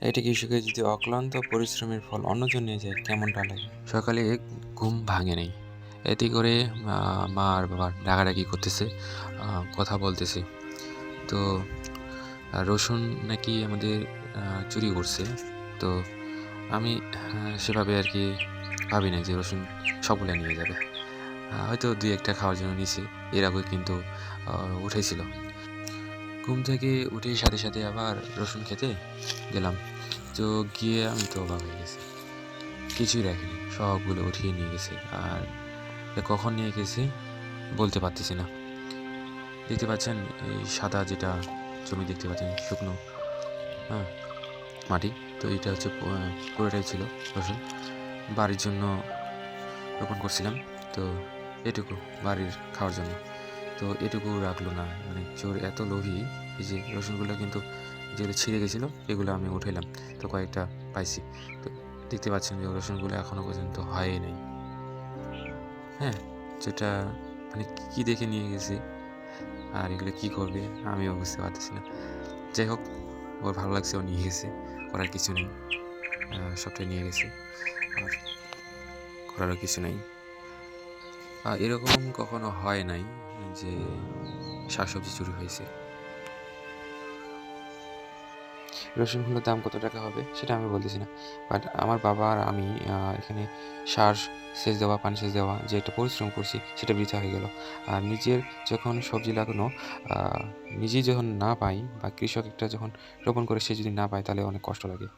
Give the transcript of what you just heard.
এটা কৃষকের যদি অক্লান্ত পরিশ্রমের ফল অন্যজন নিয়ে যায়, কেমনটা লাগে? সকালে ঘুম ভাঙে নেই। এতে করে মা আর বাবা ডাকাডাকি করতেছে কথা বলতেছে। তো রসুন নাকি আমাদের চুরি করছে। তো, আমি সেভাবে আর কি ভাবি না যে রসুন সবগুলো নিয়ে যাবে। হয়তো দুই একটা খাওয়ার জন্য নিছে, এর আগে কিন্তু উঠেছিল ঘুম থেকে উঠে সাথে সাথে আবার রসুন খেতে গেলাম। তো গিয়ে আমি তো অবাক হয়ে গেছি। কিছুই রাখিনি সবগুলো উঠিয়ে নিয়ে গেছে। আর কখন নিয়ে গেছি বলতে পারতেছি না। দেখতে পাচ্ছেন এই সাদা যেটা জমি দেখতে পাচ্ছেন, শুকনো হ্যাঁ মাটি। তো এটা হচ্ছে পুরোটাই ছিল রসুন। বাড়ির জন্য রোপণ করছিলাম। তো এটুকু বাড়ির খাওয়ার জন্য। তো এটুকু রাখল না। মানে চোর এত লোভী, এই যে রসুনগুলো কিন্তু যেগুলো ছিঁড়ে গেছিল, এগুলো আমি উঠাইলাম। তো কয়েকটা পাইছি। তো দেখতে পাচ্ছেন যে রসুনগুলো এখনও পর্যন্ত হয়ই নাই। হ্যাঁ যেটা মানে কী দেখে নিয়ে গেছি? আর এগুলো কী করবে, আমিও বুঝতে পারতেছি না। যাই হোক, ওর ভালো লাগছে, ও নিয়ে গেছে। করার কিছু নেই। সবটাই নিয়ে গেছে। আর করারও কিছু নেই। এরকম কখনো হয় নাই। যে শাকসবজি চুরি হয়েছে। রসুনগুলোর দাম কত টাকা হবে সেটা আমি বলতেছি না। বাট আমার বাবা আর আমি এখানে সার সেচ দেওয়া, পানি সেচ দেওয়া যে একটা পরিশ্রম করছি সেটা বৃথা হয়ে গেল। আর নিজের যখন সবজি লাগানো নিজেই যখন না পাই বা কৃষক একটা যখন রোপণ করে সে যদি না পায় তাহলে অনেক কষ্ট লাগে।